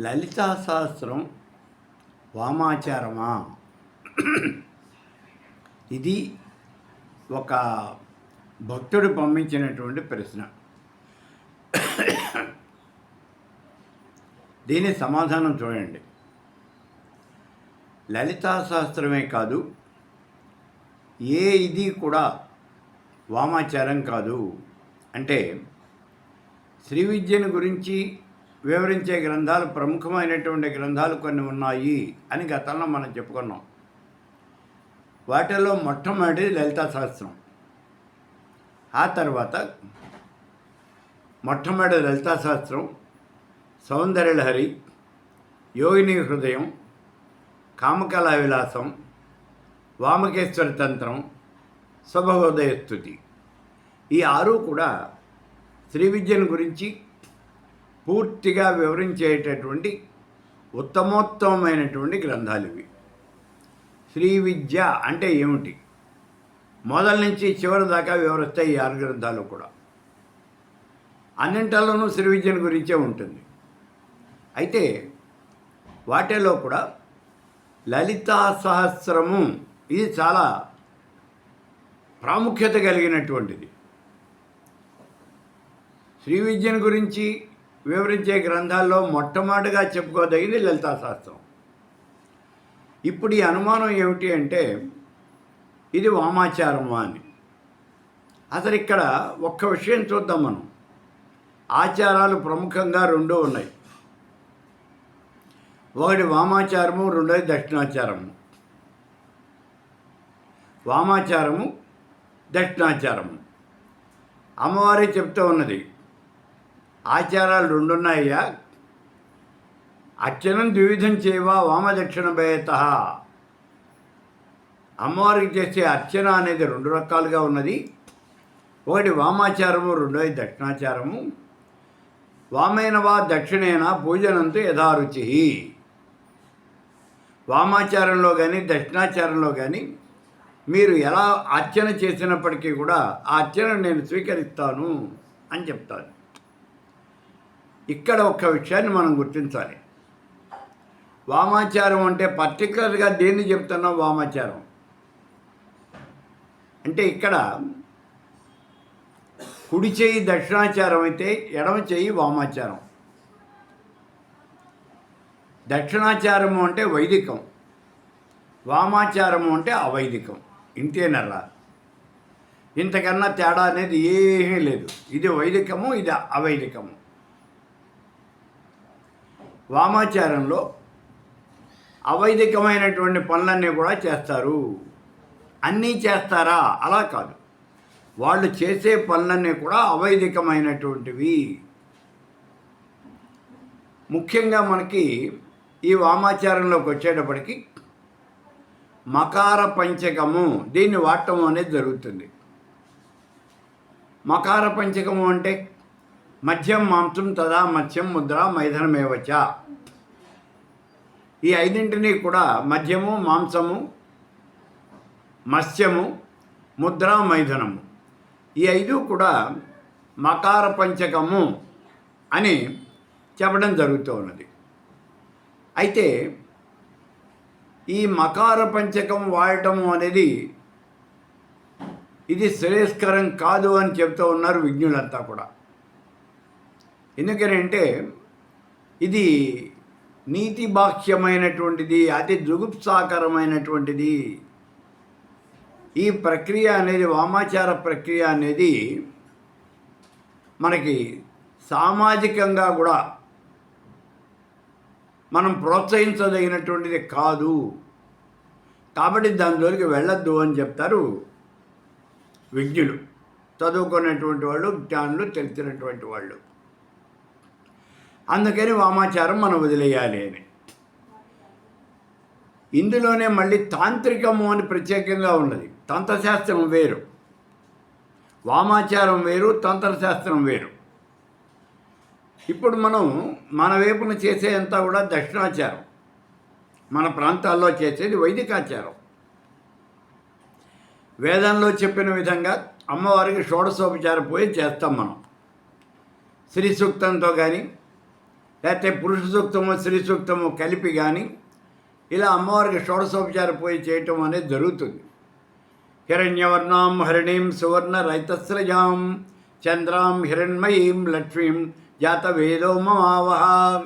లలితా సహస్రం వామాచారమా? ఇది ఒక భక్తుడు పంపించినటువంటి ప్రశ్న. దీని సమాధానం చూడండి. లలితా శాస్త్రమే కాదు ఏ ఇది కూడా వామాచారం కాదు. అంటే శ్రీ విద్యను గురించి వివరించే గ్రంథాలు ప్రముఖమైనటువంటి గ్రంథాలు కొన్ని ఉన్నాయి అని గతంలో మనం చెప్పుకున్నాం. వాటిలో మొట్టమొదటి లలితా శాస్త్రం ఆ తర్వాత మొట్టమొదటి లలితా శాస్త్రం సౌందర్యలహరి యోగిని హృదయం కామకళా విలాసం వామకేశ్వర తంత్రం శుభోదయ స్థుతి. ఈ ఆరు కూడా శ్రీ విద్యను గురించి పూర్తిగా వివరించేటటువంటి ఉత్తమోత్తమైనటువంటి గ్రంథాలు ఇవి. శ్రీ విద్య అంటే ఏమిటి? మొదల నుంచి చివరి దాకా వివరిస్తాయి ఈ ఆరు గ్రంథాలు కూడా. అన్నింటిలోనూ శ్రీ విద్యను గురించే ఉంటుంది. అయితే వాటిలో కూడా లలితా సహస్రము ఇది చాలా ప్రాముఖ్యత కలిగినటువంటిది. శ్రీ విద్యను గురించి వివరించే గ్రంథాల్లో మొట్టమొదటిగా చెప్పుకోదగింది లలితాశాస్త్రం ఇప్పుడు ఈ అనుమానం ఏమిటి అంటే ఇది వామాచారమా అని. అసలు ఇక్కడ ఒక్క విషయం చూద్దాం మనం. ఆచారాలు ప్రముఖంగా రెండు ఉన్నాయి. ఒకటి వామాచారము రెండోది దక్షిణాచారము. వామాచారము దక్షిణాచారము. అమ్మవారే చెప్తూ ఉన్నది ఆచారాలు రెండున్నాయ్యా. అర్చనం ద్వివిధం చేయవా వామదక్షిణ భయత అమ్మవారికి చేసే అర్చన అనేది రెండు రకాలుగా ఉన్నది. ఒకటి వామాచారము రెండోది దక్షిణాచారము. వామైనవా దక్షిణేన పూజనంతో యథారుచి. వామాచారంలో కానీ దక్షిణాచారంలో కానీ మీరు ఎలా అర్చన చేసినప్పటికీ కూడా ఆ అర్చన నేను స్వీకరిస్తాను అని చెప్తాను. ఇక్కడ ఒక్క విషయాన్ని మనం గుర్తించాలి. వామాచారం అంటే పర్టికులర్గా దేన్ని చెప్తున్నాం వామాచారం. అంటే ఇక్కడ కుడి చేయి దక్షిణాచారం అయితే ఎడమ చేయి వామాచారం. దక్షిణాచారము అంటే వైదికం. వామాచారము అంటే అవైదికం. ఇంతేనరా ఇంతకన్నా తేడా అనేది ఏమీ లేదు. ఇది వైదికము ఇది అవైదికము. వామాచారంలో అవైదికమైనటువంటి పనులన్నీ కూడా చేస్తారు. అన్నీ చేస్తారా? అలా కాదు. వాళ్ళు చేసే పనులన్నీ కూడా అవైదికమైనటువంటివి. ముఖ్యంగా మనకి ఈ వామాచారంలోకి వచ్చేటప్పటికి మకార పంచకము దీన్ని వాడటం అనేది జరుగుతుంది. మకార పంచకము అంటే మద్యం మాంసం తదా మత్స్యం ముద్ర మైథనమేవచ ఈ ఐదింటిని కూడా మద్యము మాంసము మత్స్యము ముద్ర మైథునము ఈ ఐదు కూడా మకార పంచకము అని చెప్పడం జరుగుతూ ఉన్నది అయితే ఈ మకార పంచకం వాడటము అనేది ఇది శ్రేయస్కరం కాదు అని చెప్తూ ఉన్నారు విజ్ఞులంతా కూడా. ఎందుకని అంటే ఇది నీతి బాహ్యమైనటువంటిది అతి జుగుప్సాకరమైనటువంటిది. ఈ ప్రక్రియ అనేది వామాచార ప్రక్రియ అనేది మనకి సామాజికంగా కూడా మనం ప్రోత్సహించదగినటువంటిది కాదు. కాబట్టి దానిలోకి వెళ్ళొద్దు అని చెప్తారు విజ్ఞులు. చదువుకున్నటువంటి వాళ్ళు జ్ఞానులు తెలిసినటువంటి వాళ్ళు. అందుకని వామాచారం మనం వదిలేయాలి అని. ఇందులోనే మళ్ళీ తాంత్రికము అని ప్రత్యేకంగా ఉన్నది. తంత్రశాస్త్రం వేరు. వామాచారం వేరు తంత్రశాస్త్రం వేరు. ఇప్పుడు మనం మన వైపున చేసేదంతా కూడా దక్షిణాచారం. మన ప్రాంతాల్లో చేసేది వైదికాచారం. వేదంలో చెప్పిన విధంగా అమ్మవారికి షోడశోపచార పూజ చేస్తాం మనం. శ్రీ సూక్తంతో కానీ లేకపోతే పురుష సూక్తము స్త్రీ సూక్తము కలిపి కానీ ఇలా అమ్మవారికి షోడశోపచార పూజ చేయటం అనేది జరుగుతుంది. హిరణ్యవర్ణాం హరిణీం సువర్ణ రైతస్రజాం చంద్రాం హిరణ్మయీం లక్ష్మీం జాత వేదో మమావహ.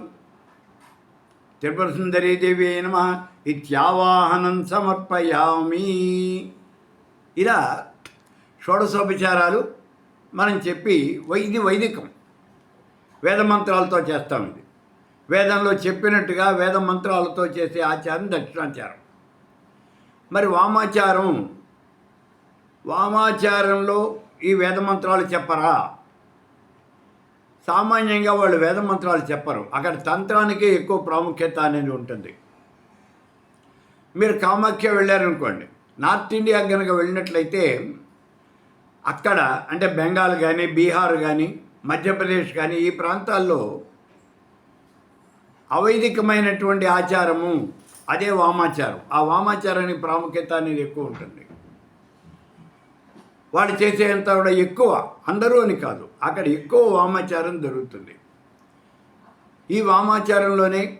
త్రిపుర సుందరీ దేవి నమ ఇత్యావాహనం సమర్పయామి. ఇలా షోడశోపచారాలు మనం చెప్పి వై- ఇది వైదికం వేదమంత్రాలతో చేస్తాం ఇది. వేదంలో చెప్పినట్టుగా వేద మంత్రాలతో చేసే ఆచారం దక్షిణాచారం. మరి వామాచారం వామాచారంలో ఈ వేద మంత్రాలు చెప్పరా? సామాన్యంగా వాళ్ళు వేద మంత్రాలు చెప్పరు. అక్కడ తంత్రానికి ఎక్కువ ప్రాముఖ్యత అనేది ఉంటుంది. మీరు కామాఖ్య వెళ్ళారనుకోండి నార్త్ ఇండియా కనుక వెళ్ళినట్లయితే అక్కడ అంటే బెంగాల్ కానీ బీహార్ కానీ మధ్యప్రదేశ్ కానీ ఈ ప్రాంతాల్లో అవైదికమైనటువంటి ఆచారము అదే వామాచారం. ఆ వామాచారానికి ప్రాముఖ్యత అనేది ఎక్కువ ఉంటుంది. వాళ్ళు చేసేంత కూడా ఎక్కువ. అందరూ అని కాదు. అక్కడ ఎక్కువ వామాచారం జరుగుతుంది. ఈ వామాచారంలోనే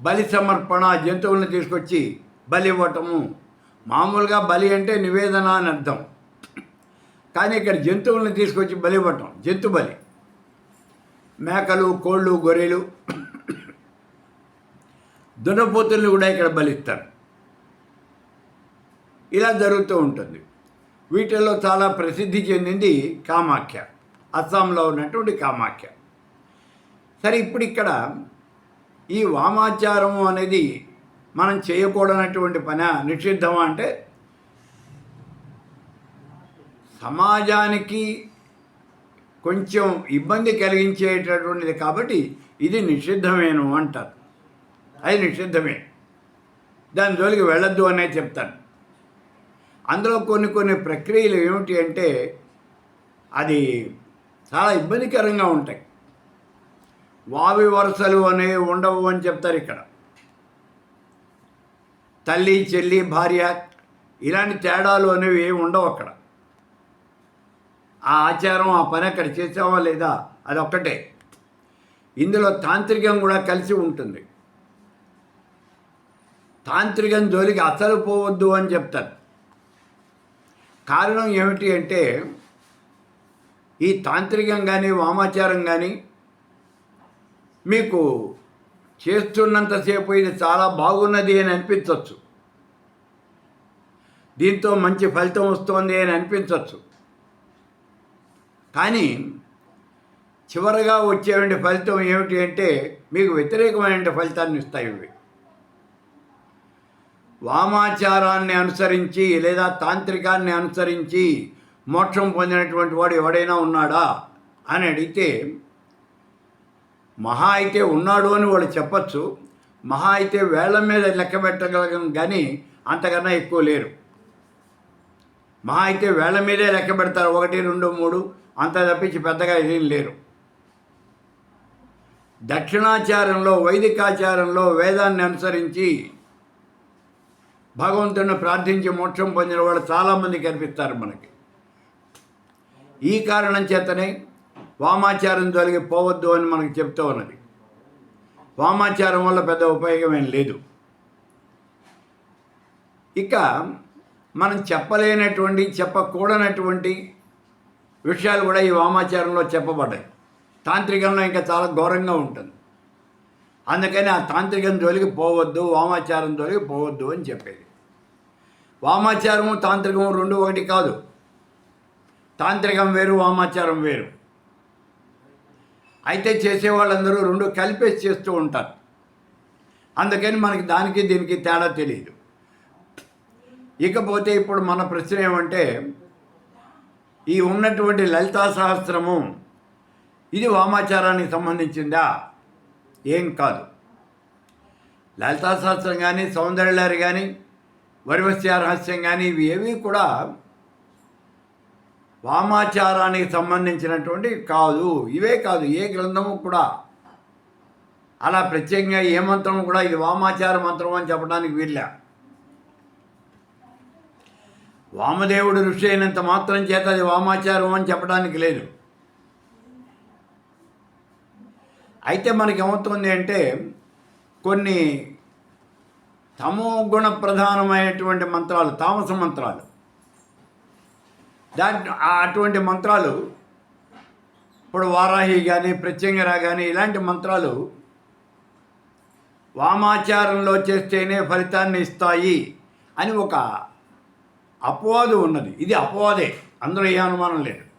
బలి సమర్పణ జంతువులను తీసుకొచ్చి బలి ఇవ్వటము. మామూలుగా బలి అంటే నివేదన అని అర్థం. కానీ ఇక్కడ జంతువులను తీసుకొచ్చి బలి ఇవ్వటం జంతు బలి. మేకలు కోళ్ళు గొర్రెలు దున్నపోతుల్ని కూడా ఇక్కడ బలిస్తారు. ఇలా జరుగుతూ ఉంటుంది. వీటిల్లో చాలా ప్రసిద్ధి చెందింది కామాఖ్య. అస్సాంలో ఉన్నటువంటి కామాఖ్య. సరే ఇప్పుడు ఇక్కడ ఈ వామాచారం అనేది మనం చేయకూడనటువంటి పని నిషిద్ధమా అంటే సమాజానికి కొంచెం ఇబ్బంది కలిగించేటటువంటిది కాబట్టి ఇది నిషిద్ధమేను అంటారు. అది నిషిద్ధమే దాని జోలికి వెళ్ళొద్దు అనే చెప్తాను. అందులో కొన్ని కొన్ని ప్రక్రియలు ఏమిటి అంటే అది చాలా ఇబ్బందికరంగా ఉంటాయి. వావి వరుసలు అనేవి ఉండవు అని చెప్తారు ఇక్కడ. తల్లి చెల్లి భార్య ఇలాంటి తేడాలు అనేవి ఏమి ఉండవు అక్కడ. ఆ ఆచారం ఆ పని అక్కడ చేసావా లేదా అది ఒక్కటే ఇందులో తాంత్రికం కూడా కలిసి ఉంటుంది. తాంత్రికం జోలికి అసలు పోవద్దు అని చెప్తారు. కారణం ఏమిటి అంటే ఈ తాంత్రికం కానీ వామాచారం కానీ మీకు చేస్తున్నంతసేపు ఇది చాలా బాగున్నది అని అనిపించవచ్చు దీంతో మంచి ఫలితం వస్తుంది అని అనిపించవచ్చు కానీ చివరగా వచ్చేటువంటి ఫలితం ఏమిటి అంటే మీకు వ్యతిరేకమైన ఫలితాన్ని ఇస్తాయి ఇవి. వామాచారాన్ని అనుసరించి లేదా తాంత్రికాన్ని అనుసరించి మోక్షం పొందినటువంటి వాడు ఎవడైనా ఉన్నాడా అని అడిగితే మహా అయితే ఉన్నాడు అని వాళ్ళు చెప్పచ్చు. మహా అయితే వేళ్ళ మీద లెక్క పెట్టగలం కానీ అంతకన్నా ఎక్కువ లేరు. మహా అయితే వేళ్ళ మీదే లెక్క పెడతారు. ఒకటి రెండు మూడు అంత తప్పించి పెద్దగా ఏం లేరు. దక్షిణాచారంలో వైదికాచారంలో వేదాన్ని అనుసరించి భగవంతుని ప్రార్థించి మోక్షం పొందిన వాళ్ళు చాలామంది కనిపిస్తారు మనకి. ఈ కారణం చేతనే వామాచారం తొలగి పోవద్దు అని మనకు చెప్తూ ఉన్నది. వామాచారం వల్ల పెద్ద ఉపయోగం ఏం లేదు. ఇక మనం చెప్పలేనటువంటి చెప్పకూడనటువంటి విషయాలు కూడా ఈ వామాచారంలో చెప్పబడ్డాయి. తాంత్రికంలో ఇంకా చాలా ఘోరంగా ఉంటుంది. అందుకని ఆ తాంత్రికం జోలికి పోవద్దు వామాచారం జోలికి పోవద్దు అని చెప్పేది. వామాచారము తాంత్రికము రెండు ఒకటి కాదు. తాంత్రికం వేరు వామాచారం వేరు. అయితే చేసేవాళ్ళందరూ రెండు కలిపేసి చేస్తూ ఉంటారు. అందుకని మనకి దానికి దీనికి తేడా తెలియదు ఇకపోతే ఇప్పుడు మన ప్రశ్న ఏమంటే ఈ ఉన్నటువంటి లలితా సహస్రము ఇది వామాచారానికి సంబంధించిందా? ఏం కాదు. లలితా శాస్త్రం కానీ సౌందర్యలారి కానీ వరివస్య రహస్యం కానీ ఇవి ఏవి కూడా వామాచారానికి సంబంధించినటువంటి కాదు. ఇవే కాదు. ఏ గ్రంథము కూడా అలా ప్రత్యేకంగా ఏ మంత్రం కూడా ఇది వామాచార మంత్రం అని చెప్పడానికి వీళ్ళ వామదేవుడు ఋషి అయినంత మాత్రం చేత అది వామాచారం అని చెప్పడానికి లేదు. అయితే మనకి ఏమవుతుంది అంటే కొన్ని తమో గుణ ప్రధానమైనటువంటి మంత్రాలు తామస మంత్రాలు. దాని అటువంటి మంత్రాలు ఇప్పుడు వారాహి కానీ ప్రత్యంగర కానీ ఇలాంటి మంత్రాలు వామాచారంలో చేస్తేనే ఫలితాన్ని ఇస్తాయి అని ఒక అపవాదు ఉన్నది. ఇది అపవాదే. అందులో ఏ అనుమానం లేదు.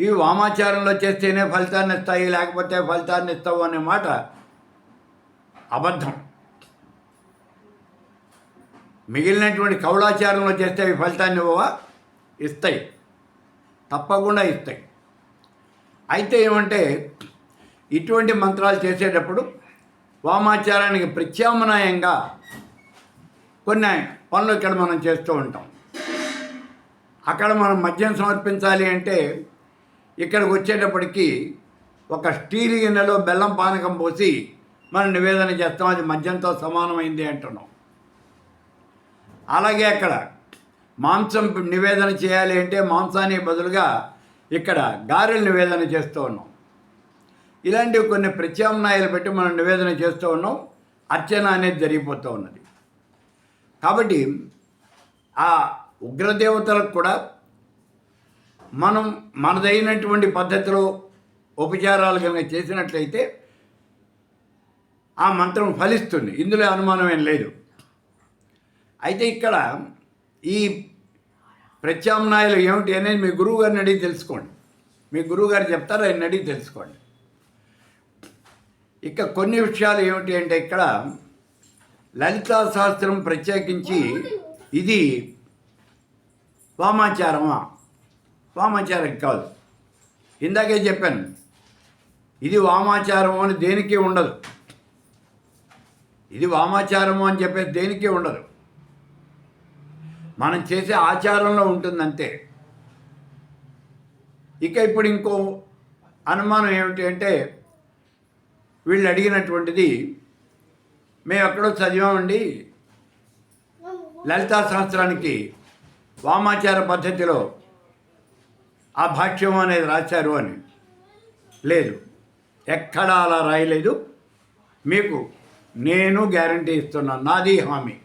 ఇవి వామాచారంలో చేస్తేనే ఫలితాన్ని ఇస్తాయి లేకపోతే ఫలితాన్ని ఇస్తావు అనే మాట అబద్ధం. మిగిలినటువంటి కౌళాచారంలో చేస్తే అవి ఫలితాన్ని ఇవ్వవా? ఇస్తాయి. తప్పకుండా ఇస్తాయి. అయితే ఏమంటే ఇటువంటి మంత్రాలు చేసేటప్పుడు వామాచారానికి ప్రత్యామ్నాయంగా కొన్ని పనులు ఇక్కడ మనం చేస్తూ ఉంటాం. అక్కడ మనం మద్యం సమర్పించాలి అంటే ఇక్కడికి వచ్చేటప్పటికి ఒక స్టీల్ గిన్నెలో బెల్లం పానకం పోసి మనం నివేదన చేస్తాం అది మద్యంతో సమానమైంది అంటున్నాం. అలాగే అక్కడ మాంసం నివేదన చేయాలి అంటే మాంసానికి బదులుగా ఇక్కడ గారెలు నివేదన చేస్తూ ఉన్నాం. ఇలాంటివి కొన్ని ప్రత్యామ్నాయాలు పెట్టి మనం నివేదన చేస్తూ ఉన్నాం. అర్చన అనేది జరిగిపోతూ ఉన్నది. కాబట్టి ఆ ఉగ్రదేవతలకు కూడా మనం మనదైనటువంటి పద్ధతిలో ఉపచారాలు కనుక చేసినట్లయితే ఆ మంత్రం ఫలిస్తుంది. ఇందులో అనుమానం ఏం లేదు. అయితే ఇక్కడ ఈ ప్రత్యామ్నాయాలు ఏమిటి అనేది మీ గురువు గారిని అడిగి తెలుసుకోండి. మీ గురువు గారు చెప్తారు ఆయన అడిగి తెలుసుకోండి. ఇక కొన్ని విషయాలు ఏమిటి అంటే ఇక్కడ లలితా శాస్త్రం ప్రత్యేకించి ఇది వామాచారమా? వామాచారం కాదు. ఇందాకే చెప్పాను. ఇది వామాచారము అని దేనికి ఉండదు. ఇది వామాచారము అని చెప్పేసి దేనికి ఉండదు. మనం చేసే ఆచారంలో ఉంటుందంతే. ఇక ఇప్పుడు ఇంకో అనుమానం ఏమిటి అంటే వీళ్ళు అడిగినటువంటిది మేము ఎక్కడో చదివామండి. లలితా శాస్త్రానికి వామాచార పద్ధతిలో ఆ భాష్యం అనేది రాశారు అని. లేదు. ఎక్కడా అలా రాయలేదు. మీకు నేను గ్యారంటీ ఇస్తున్నాను నాది హామీ.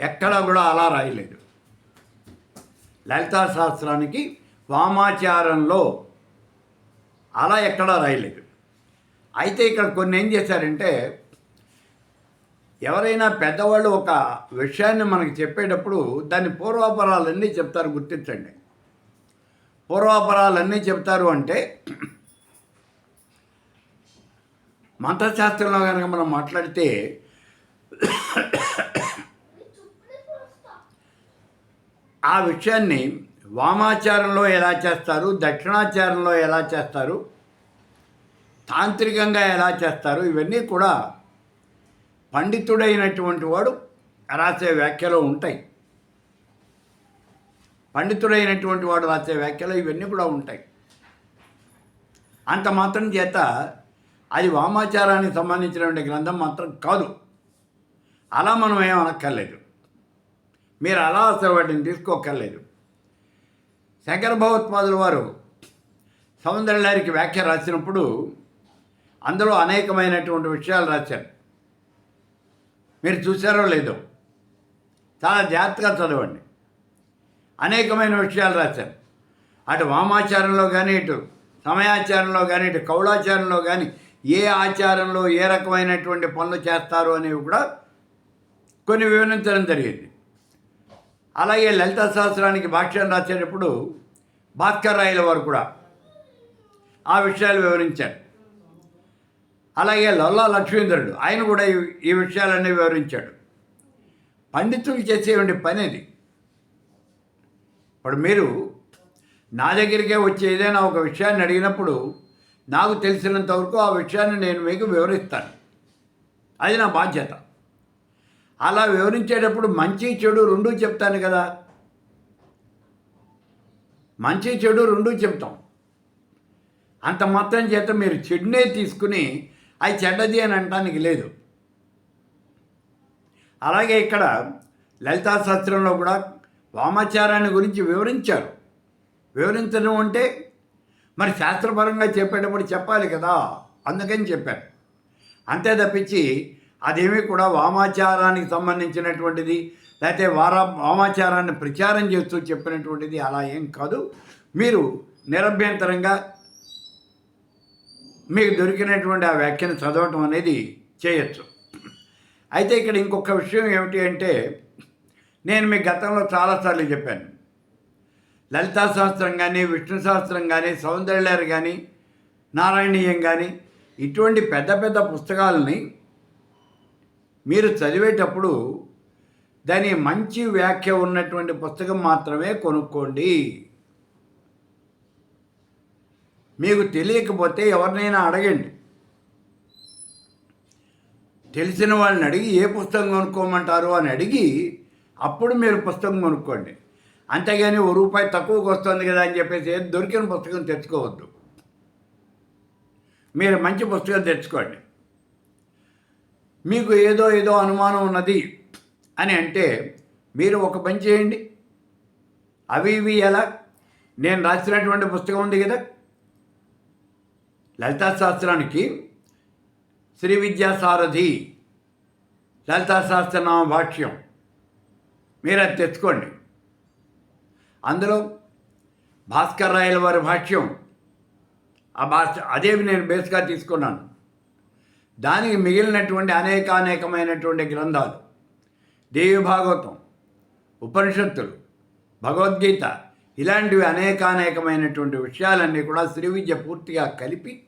ఎక్కడా కూడా అలా రాయలేదు. లలితా శాస్త్రానికి వామాచారంలో అలా ఎక్కడా రాయలేదు. అయితే ఇక్కడ కొన్ని ఏం చేశారంటే ఎవరైనా పెద్దవాళ్ళు ఒక విషయాన్ని మనకి చెప్పేటప్పుడు దాని పూర్వాపరాలన్నీ చెప్తారు గుర్తించండి. పూర్వాపరాలన్నీ చెప్తారు అంటే మంత్రశాస్త్రంలో కనుక మనం మాట్లాడితే ఆ విషయాన్ని వామాచారంలో ఎలా చేస్తారు దక్షిణాచారంలో ఎలా చేస్తారు తాంత్రికంగా ఎలా చేస్తారు ఇవన్నీ కూడా పండితుడైనటువంటి వాడు రాసే వ్యాఖ్యలో ఉంటాయి. పండితుడైనటువంటి వాడు రాసే వ్యాఖ్యలు ఇవన్నీ కూడా ఉంటాయి. అంత మాత్రం చేత అది వామాచారానికి సంబంధించినటువంటి గ్రంథం మాత్రం కాదు. అలా మనం ఏం అనక్కర్లేదు. మీరు అలా అసలు వాటిని తీసుకోక్కర్లేదు. శంకర భగవత్పాదుల వారు సౌందర్యానికి వ్యాఖ్య రాసినప్పుడు అందులో అనేకమైనటువంటి విషయాలు రాశారు. మీరు చూసారో లేదో? చాలా జాగ్రత్తగా చదవండి. అనేకమైన విషయాలు రాశారు. అటు వామాచారంలో కానీ ఇటు సమయాచారంలో కానీ ఇటు కౌలాచారంలో కానీ ఏ ఆచారంలో ఏ రకమైనటువంటి పనులు చేస్తారు అనేవి కూడా కొన్ని వివరించడం జరిగింది. అలాగే లలిత శాస్త్రానికి భాష్యం రాసేటప్పుడు భాస్కర్ రాయల వారు కూడా ఆ విషయాలు వివరించారు. అలాగే లొల్లా లక్ష్మీంద్రుడు ఆయన కూడా ఈ- విషయాలన్నీ వివరించాడు. పండితులు చేసేటువంటి పని అది. ఇప్పుడు మీరు నా దగ్గరికే వచ్చి ఏదైనా ఒక విషయాన్ని అడిగినప్పుడు నాకు తెలిసినంత వరకు ఆ విషయాన్ని నేను మీకు వివరిస్తాను. అది నా బాధ్యత. అలా వివరించేటప్పుడు మంచి చెడు రెండూ చెప్తాను కదా. మంచి చెడు రెండూ చెప్తాం. అంత మొత్తం చేత మీరు చెడునే తీసుకుని అది చెడ్డది అని అనడానికి లేదు. అలాగే ఇక్కడ లలితా శాస్త్రంలో కూడా వామాచారాన్ని గురించి వివరించారు. వివరించడం అంటే మరి శాస్త్రపరంగా చెప్పేటప్పుడు చెప్పాలి కదా? అందుకని చెప్పాను. అంతే తప్పించి అదేమీ కూడా వామాచారానికి సంబంధించినటువంటిది లేకపోతే వారా వామాచారాన్ని ప్రచారం చేస్తూ చెప్పినటువంటిది అలా ఏం కాదు. మీరు నిరభ్యంతరంగా మీకు దొరికినటువంటి ఆ వ్యాఖ్యను చదవటం అనేది చేయొచ్చు. అయితే ఇక్కడ ఇంకొక విషయం ఏమిటి అంటే నేను మీ గతంలో చాలాసార్లు చెప్పాను. లలితా శాస్త్రం కానీ విష్ణు శాస్త్రం కానీ సౌందర్యలేరు కానీ నారాయణీయం కానీ ఇటువంటి పెద్ద పెద్ద పుస్తకాలని మీరు చదివేటప్పుడు దాని మంచి వ్యాఖ్య ఉన్నటువంటి పుస్తకం మాత్రమే కొనుక్కోండి. మీకు తెలియకపోతే ఎవరినైనా అడగండి. తెలిసిన వాళ్ళని అడిగి ఏ పుస్తకం కొనుక్కోమంటారు అని అడిగి అప్పుడు మీరు పుస్తకం కొనుక్కోండి. అంతేగాని ఓ రూపాయి తక్కువకి వస్తుంది కదా అని చెప్పేసి ఏది దొరికిన పుస్తకం తెచ్చుకోవద్దు. మీరు మంచి పుస్తకం తెచ్చుకోండి. మీకు ఏదో ఏదో అనుమానం ఉన్నది అని అంటే మీరు ఒక పని చేయండి. అవి ఇవి ఎలా? నేను రాసినటువంటి పుస్తకం ఉంది కదా? లలితా శాస్త్రానికి శ్రీ విద్యాసారథి లలితాశాస్త్రనామ భాష్యం మీరు అది తెచ్చుకోండి. అందులో భాస్కర్ రాయల వారి భాష్యం. ఆ భాష అదేవి నేను బేస్గా తీసుకున్నాను. దానికి మిగిలినటువంటి అనేకానేకమైనటువంటి గ్రంథాలు. దేవి భాగవతం ఉపనిషత్తులు భగవద్గీత ఇలాంటివి అనేకానేకమైనటువంటి విషయాలన్నీ కూడా శ్రీ విద్య పూర్తిగా కలిపి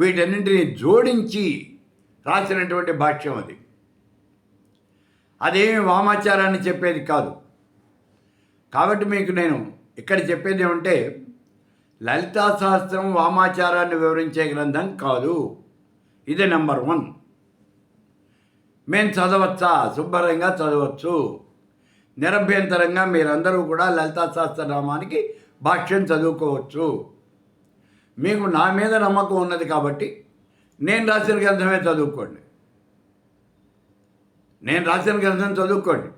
వీటన్నింటినీ జోడించి రాసినటువంటి భాష్యం అది. అదేమి వామాచారాన్ని చెప్పేది కాదు. కాబట్టి మీకు నేను ఇక్కడ చెప్పేది ఏమంటే లలితా శాస్త్రం వామాచారాన్ని వివరించే గ్రంథం కాదు. ఇది నెంబర్ వన్. మేము చదవచ్చా? శుభ్రంగా చదవచ్చు. నిరభ్యంతరంగా మీరందరూ కూడా లలితా సహస్రనామానికి భాష్యం చదువుకోవచ్చు. మీకు నా మీద నమ్మకం ఉన్నది కాబట్టి నేను రాసిన గ్రంథమే చదువుకోండి. నేను రాసిన గ్రంథం చదువుకోండి.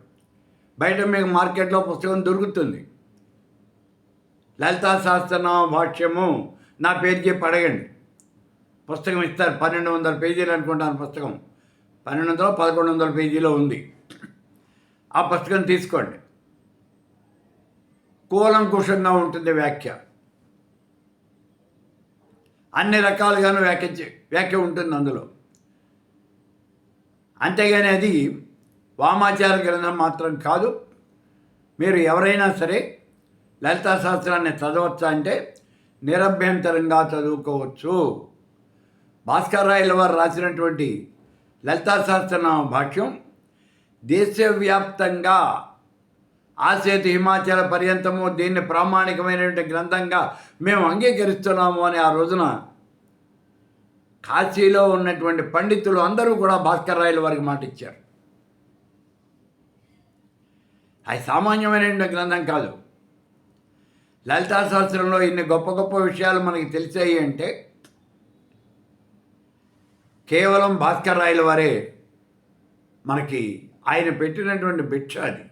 బయట మీకు మార్కెట్లో పుస్తకం దొరుకుతుంది. లలితా సహస్రనామ భాష్యము నా పేరు చెప్పి అడగండి పుస్తకం ఇస్తారు. పన్నెండు వందల పేజీలు అనుకుంటాను పుస్తకం. పన్నెండు వందల పదకొండు వందల పేజీలో ఉంది. ఆ పుస్తకం తీసుకోండి. కూలంకుషంగా ఉంటుంది వ్యాఖ్య. అన్ని రకాలుగాను వ్యాఖ్య వ్యాఖ్య ఉంటుంది అందులో. అంతేగాని అది వామాచార గ్రంథం మాత్రం కాదు. మీరు ఎవరైనా సరే లలితా శాస్త్రాన్ని చదవచ్చా అంటే నిరభ్యంతరంగా చదువుకోవచ్చు. భాస్కర్ రాయల వారు రాసినటువంటి లలితా సహస్రనామ భాష్యం దేశవ్యాప్తంగా ఆసేతు హిమాచల పర్యంతము దీన్ని ప్రామాణికమైనటువంటి గ్రంథంగా మేము అంగీకరిస్తున్నాము అని ఆ రోజున కాశీలో ఉన్నటువంటి పండితులు అందరూ కూడా భాస్కర్ రాయల వారికి మాట ఇచ్చారు. అది సామాన్యమైన గ్రంథం కాదు. లలితా శాస్త్రంలో ఇన్ని గొప్ప గొప్ప విషయాలు మనకి తెలిసాయి అంటే కేవలం భాస్కర్ రాయల వారే మనకి ఆయన పెట్టినటువంటి భిక్ష అది.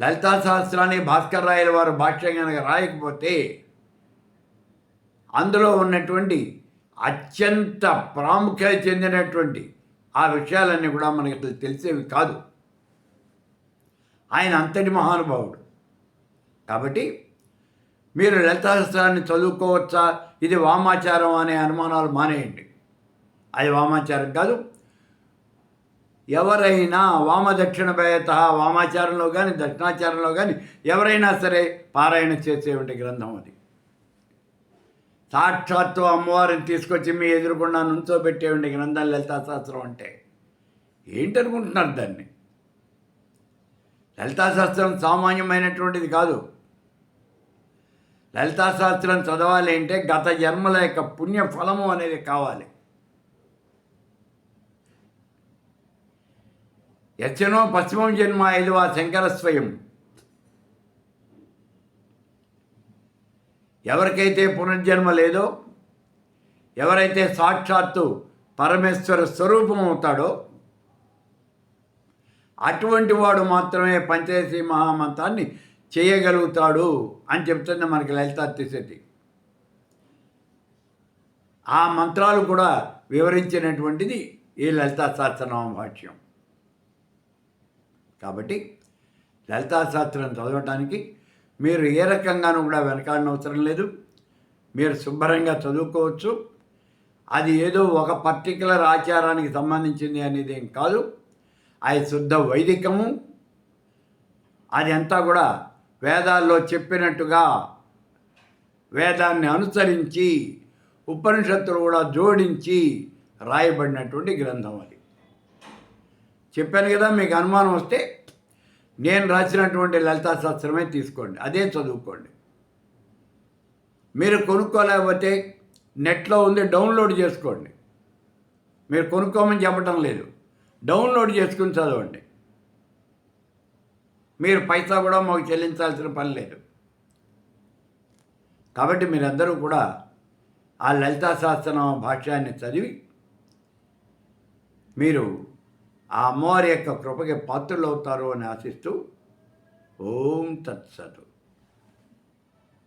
లలితా సహస్రాన్ని భాస్కర్ రాయల వారు భాష్యం కనుక రాయకపోతే అందులో ఉన్నటువంటి అత్యంత ప్రాముఖ్యత చెందినటువంటి ఆ విషయాలన్నీ కూడా మనకి అసలు తెలిసేవి కాదు. ఆయన అంతటి మహానుభావుడు. కాబట్టి మీరు లలితాశాస్త్రాన్ని చదువుకోవచ్చా? ఇది వామాచారం అనే అనుమానాలు మానేయండి. అది వామాచారం కాదు. ఎవరైనా వామదక్షిణ భయత వామాచారంలో కానీ దక్షిణాచారంలో కానీ ఎవరైనా సరే పారాయణ చేసేటువంటి గ్రంథం అది. సాక్షాత్తు అమ్మవారిని తీసుకొచ్చి మీ ఎదురుకుండా నుంచోబెట్టేవండి గ్రంథాలు లలితా శాస్త్రం అంటే. ఏంటనుకుంటున్నారు దాన్ని? లలితా శాస్త్రం సామాన్యమైనటువంటిది కాదు. లలితాశాస్త్రం చదవాలి అంటే గత జన్మల యొక్క పుణ్య ఫలము అనేది కావాలి. యచ్చనో పశ్చిమం జన్మ ఐదు ఆ శంకర స్వయం ఎవరికైతే పునర్జన్మ లేదో ఎవరైతే సాక్షాత్తు పరమేశ్వర స్వరూపం అవుతాడో అటువంటి వాడు మాత్రమే పంచదశి మహామంత్రాన్ని చేయగలుగుతాడు అని చెప్తుంది మనకి లలితా తిశతి ఆ మంత్రాలు కూడా వివరించినటువంటిది ఈ లలితా సహస్రనామ భాష్యం కాబట్టి లలితాశాస్త్రం చదవటానికి మీరు ఏ రకంగానూ కూడా వెనకాడిన అవసరం లేదు. మీరు శుభ్రంగా చదువుకోవచ్చు. అది ఏదో ఒక పర్టికులర్ ఆచారానికి సంబంధించింది అనేది ఏం కాదు. అది శుద్ధ వైదికము. అది అంతా కూడా వేదాల్లో చెప్పినట్టుగా వేదాన్ని అనుసరించి ఉపనిషత్తులు కూడా జోడించి రాయబడినటువంటి గ్రంథం అది. చెప్పాను కదా మీకు అనుమానం వస్తే నేను రాసినటువంటి లలితా శాస్త్రమే తీసుకోండి అదే చదువుకోండి. మీరు కొనుక్కోలేకపోతే నెట్లో ఉంది డౌన్లోడ్ చేసుకోండి. మీరు కొనుక్కోమని చెప్పటం లేదు డౌన్లోడ్ చేసుకుని చదవండి. మీరు పైసా కూడా మాకు చెల్లించాల్సిన పని లేదు. కాబట్టి మీరందరూ కూడా ఆ లలితా శాస్త్రం భాష్యాన్ని చదివి మీరు ఆ అమ్మవారి యొక్క కృపకి పాత్రలు అవుతారు అని ఆశిస్తూ ఓం తత్సత్.